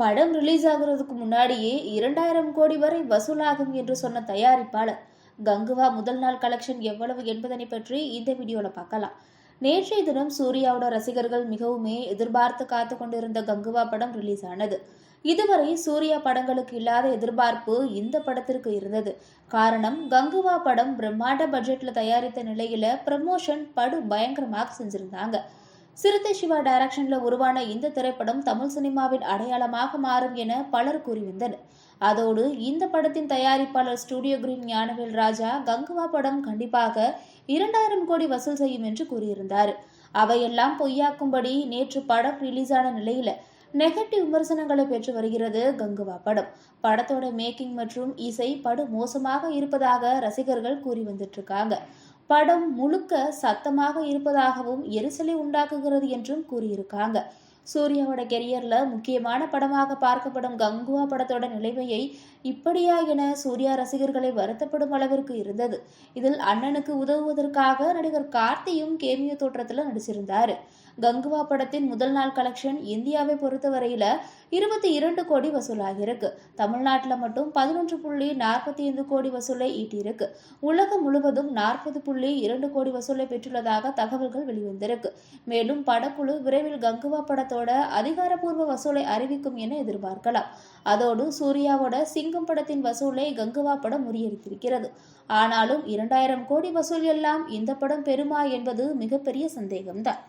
படம் ரிலீஸ் ஆகுறதுக்கு முன்னாடியே இரண்டாயிரம் கோடி வரை வசூலாகும் என்று சொன்ன தயாரிப்பாளர். கங்குவா முதல் நாள் கலெக்ஷன் எவ்வளவு என்பதனை பற்றி இந்த வீடியோவில் பார்க்கலாம். நேற்றைய தினம் சூர்யாவோட ரசிகர்கள் மிகவுமே எதிர்பார்த்து காத்து கொண்டிருந்த கங்குவா படம் ரிலீஸ் ஆனது. இதுவரை சூர்யா படங்களுக்கு இல்லாத எதிர்பார்ப்பு இந்த படத்திற்கு இருந்தது. காரணம் கங்குவா படம் பிரம்மாண்ட பட்ஜெட்ல தயாரித்த நிலையில ப்ரமோஷன் படு பயங்கரமாக செஞ்சிருந்தாங்க. சிறுத்தை சிவா டைரக்ஷன்ல உருவான இந்த திரைப்படம் தமிழ் சினிமாவின் அடையாளமாக மாறும் என பலர் கூறி வந்தனர் அதோடு இந்த படத்தின் தயாரிப்பாளர் ஸ்டூடியோ கிரீன் ஞானவேல் ராஜா கங்குவா படம் கண்டிப்பாக இரண்டாயிரம் கோடி வசூல் செய்யும் என்று கூறியிருந்தார். அவையெல்லாம் பொய்யாக்கும்படி நேற்று படம் ரிலீஸ் ஆன நிலையில நெகட்டிவ் விமர்சனங்களை பெற்று வருகிறது கங்குவா படம். படத்தோட மேக்கிங் மற்றும் இசை படு மோசமாக இருப்பதாக ரசிகர்கள் கூறி வந்துட்டு இருக்காங்க. படம் முழுக்க சத்தமாக இருப்பதாகவும் எரிசலை உண்டாக்குகிறது என்றும் கூறியிருக்காங்க. சூர்யாவோட கெரியரில் முக்கியமான படமாக பார்க்கப்படும் கங்குவா படத்தோட நிலைமையை இப்படியா என சூர்யா ரசிகர்களை வருத்தப்படும் அளவிற்கு இருந்தது. இதில் அண்ணனுக்கு உதவுவதற்காக நடிகர் கார்த்தியும் கேமியோ தோற்றத்தில் நடிச்சிருந்தார். கங்குவா படத்தின் முதல் நாள் கலெக்ஷன் இந்தியாவை பொறுத்தவரையில் இருபத்தி இரண்டு கோடி வசூலாகியிருக்கு. தமிழ்நாட்டில் மட்டும் பதினொன்று புள்ளி நாற்பத்தி ஐந்து கோடி வசூலை ஈட்டியிருக்கு. உலகம் முழுவதும் நாற்பது புள்ளி இரண்டு கோடி வசூலை பெற்றுள்ளதாக தகவல்கள் வெளிவந்திருக்கு. மேலும் படக்குழு விரைவில் கங்குவா படத்தை படத்தோட அதிகாரப்பூர்வ வசூலை அறிவிக்கும் என எதிர்பார்க்கலாம். அதோடு சூர்யாவோட சிங்கம் படத்தின் வசூலை கங்குவா படம் முறியடித்திருக்கிறது. ஆனாலும் இரண்டாயிரம் கோடி வசூல் எல்லாம் இந்த படம் பெறுமா என்பது மிகப்பெரிய சந்தேகம்தான்.